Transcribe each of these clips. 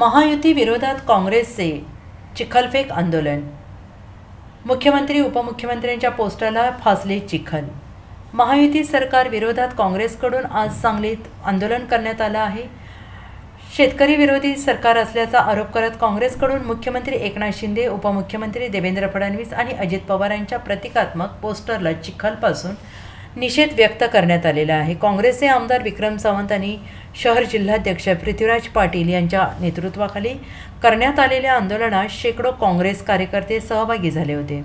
महायुती विरोधात काँग्रेसचे चिखलफेक आंदोलन. मुख्यमंत्री उपमुख्यमंत्र्यांच्या पोस्टरला फासले चिखल. महायुती सरकार विरोधात काँग्रेसकडून आज सांगलीत आंदोलन करण्यात आलं आहे. शेतकरी विरोधी सरकार असल्याचा आरोप करत काँग्रेसकडून मुख्यमंत्री एकनाथ शिंदे उपमुख्यमंत्री देवेंद्र फडणवीस आणि अजित पवार यांच्या प्रतिकात्मक पोस्टरला चिखलपासून निषेध व्यक्त करण्यात आलेला आहे. काँग्रेसचे आमदार विक्रम सावंत आणि शहर जिल्हाध्यक्ष पृथ्वीराज पाटील यांच्या नेतृत्वाखाली करण्यात आलेल्या आंदोलनात शेकडो काँग्रेस कार्यकर्ते सहभागी झाले होते.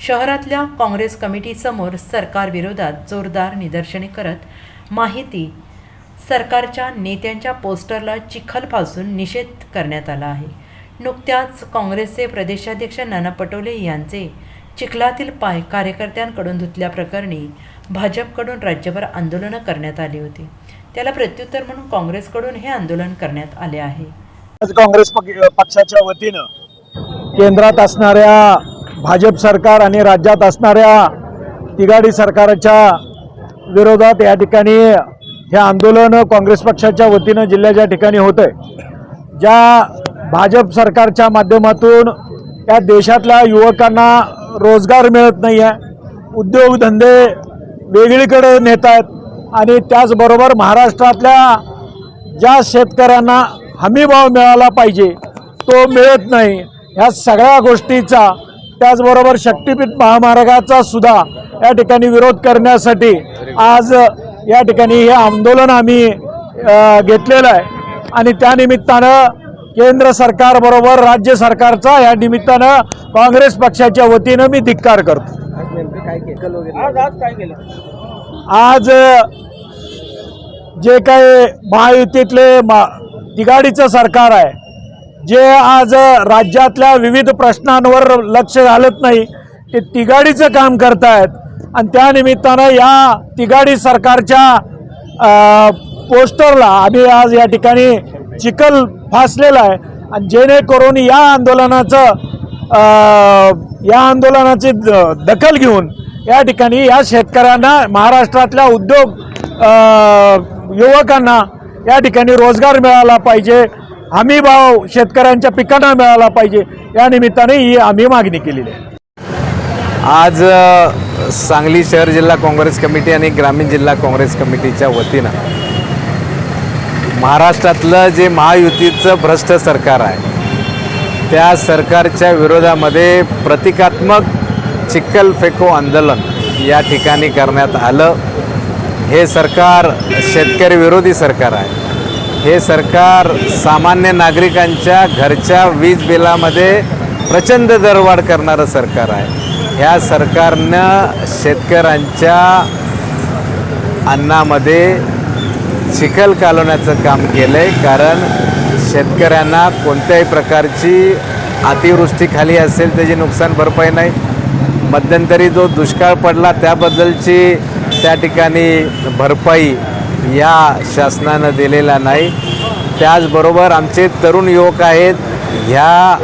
शहरातल्या काँग्रेस कमिटीसमोर सरकारविरोधात जोरदार निदर्शने करत माहिती सरकारच्या नेत्यांच्या पोस्टरला चिखल फासून निषेध करण्यात आला आहे. नुकत्याच काँग्रेसचे प्रदेशाध्यक्ष नाना पटोले यांचे चिखलातील पाय कार्यकर्त्यांकडून धुतल्याप्रकरणी भाजपकडून राज्यभर आंदोलनं करण्यात आली होती. त्याला प्रत्युत्तर म्हणून काँग्रेसकडून हे आंदोलन करण्यात आले आहे. आज काँग्रेस पक्षाच्या वतीनं केंद्रात असणाऱ्या भाजप सरकार आणि राज्यात असणाऱ्या तिघाडी सरकारच्या विरोधात या ठिकाणी हे आंदोलन काँग्रेस पक्षाच्या वतीनं जिल्ह्याच्या ठिकाणी होतं आहे ज्या भाजप सरकारच्या माध्यमातून या देशातल्या युवकांना रोजगार मिळत नाही आहे उद्योगधंदे वेगळीकडे नेत आहेत आणि त्याचबरोबर महाराष्ट्रातल्या ज्या शेतकऱ्यांना हमीभाव मिळाला पाहिजे तो मिळत नाही. ह्या सगळ्या गोष्टीचा त्याचबरोबर शक्तीपीठ महामार्गाचा सुद्धा या ठिकाणी विरोध करण्यासाठी आज या ठिकाणी हे आंदोलन आम्ही घेतलेलं आहे. आणि त्यानिमित्तानं केंद्र सरकारबरोबर राज्य सरकारचा या निमित्तानं काँग्रेस पक्षाच्या वतीनं मी धिक्कार करतो. आज जे काही महायुतीतले मा तिघाडीचं सरकार आहे जे आज राज्यातल्या विविध प्रश्नांवर लक्ष घालत नाही ते तिघाडीचं काम करतायत. आणि त्यानिमित्तानं या तिघाडी सरकारच्या पोस्टरला आम्ही आज या ठिकाणी चिखल फासलेला आहे. आणि जेणेकरून या आंदोलनाचं या आंदोलनाची द- दखल घेऊन या ठिकाणी या शेतकऱ्यांना महाराष्ट्रातल्या उद्योग युवकांना या ठिकाणी रोजगार मिळाला पाहिजे. हमी भाव शेतकऱ्यांच्या पिकांना मिळाला पाहिजे. या निमित्ताने ही आम्ही मागणी केलेली आहे. आज सांगली शहर जिल्हा काँग्रेस कमिटी आणि ग्रामीण जिल्हा काँग्रेस कमिटीच्या वतीनं महाराष्ट्रातलं जे महायुतीचं भ्रष्ट सरकार आहे त्या सरकारच्या विरोधामध्ये प्रतिकात्मक चिखल फेको आंदोलन या ठिकाणी करण्यात आलं. हे सरकार शेतकरी विरोधी सरकार आहे. हे सरकार सामान्य नागरिकांच्या घरच्या वीज बिलामध्ये प्रचंड दरवाढ करणारं सरकार आहे. ह्या सरकारनं शेतकऱ्यांच्या अन्नामध्ये चिखल कालवण्याचं काम केलं आहे कारण शेतकऱ्यांना कोणत्याही प्रकारची अतिवृष्टीखाली असेल त्याची नुकसान भरपाई नाही. मध्यंतरी जो दुष्काळ पडला त्याबद्दलची त्या ठिकाणी भरपाई या शासनानं दिलेला नाही. त्याचबरोबर आमचे तरुण युवक आहेत. ह्या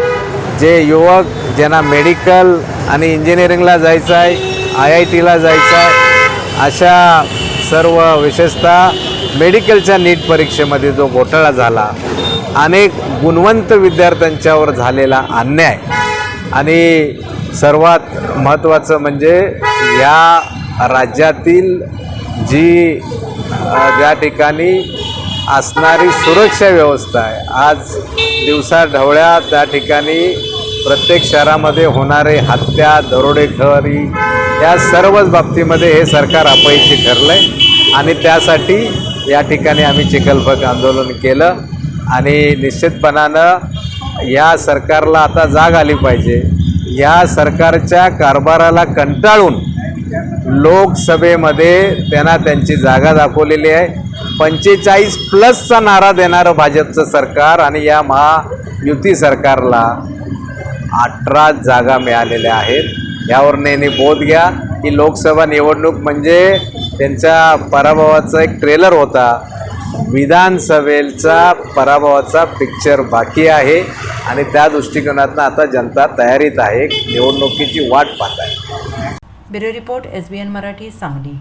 जे युवक ज्यांना मेडिकल आणि इंजिनिअरिंगला जायचं आहे आय आय टीला जायचं आहे अशा सर्व विशेषतः मेडिकलच्या नीट परीक्षेमध्ये जो घोटाळा झाला अनेक गुणवंत विद्यार्थ्यांच्यावर झालेला अन्याय. आणि सर्वात महत्त्वाचं म्हणजे या राज्यातील जी ज्या ठिकाणी असणारी सुरक्षा व्यवस्था आहे आज दिवसा ढवळ्या त्या ठिकाणी प्रत्येक शहरामध्ये होणारे हत्या दरोडेखोरी या सर्वच बाबतीमध्ये हे सरकार अपयशी ठरलं आहे आणि त्यासाठी या ठिकाणी आम्ही चिखलफक आंदोलन केलं आणि निश्चितपणानं या सरकारला आता जाग आली पाहिजे. या सरकारच्या कारभाराला कंटाळून लोकसभेमध्ये त्यांना त्यांची जागा दाखवलेली आहे. पंचेचाळीस प्लसचा नारा देणारं भाजपचं सरकार आणि या महायुती सरकारला अठरा जागा मिळालेल्या आहेत. यावर नेहमी बोध घ्या. की लोकसभा निवडणूक म्हणजे त्यांच्या पराभवाचा एक ट्रेलर होता. विधानसभेचा पराभवाचा पिक्चर बाकी आहे. आणि त्या दृष्टिकोनातनं आता जनता तयारीत आहे. निवडणुकीची वाट पाहत आहे. Bureau report S B N Marathi Sangli.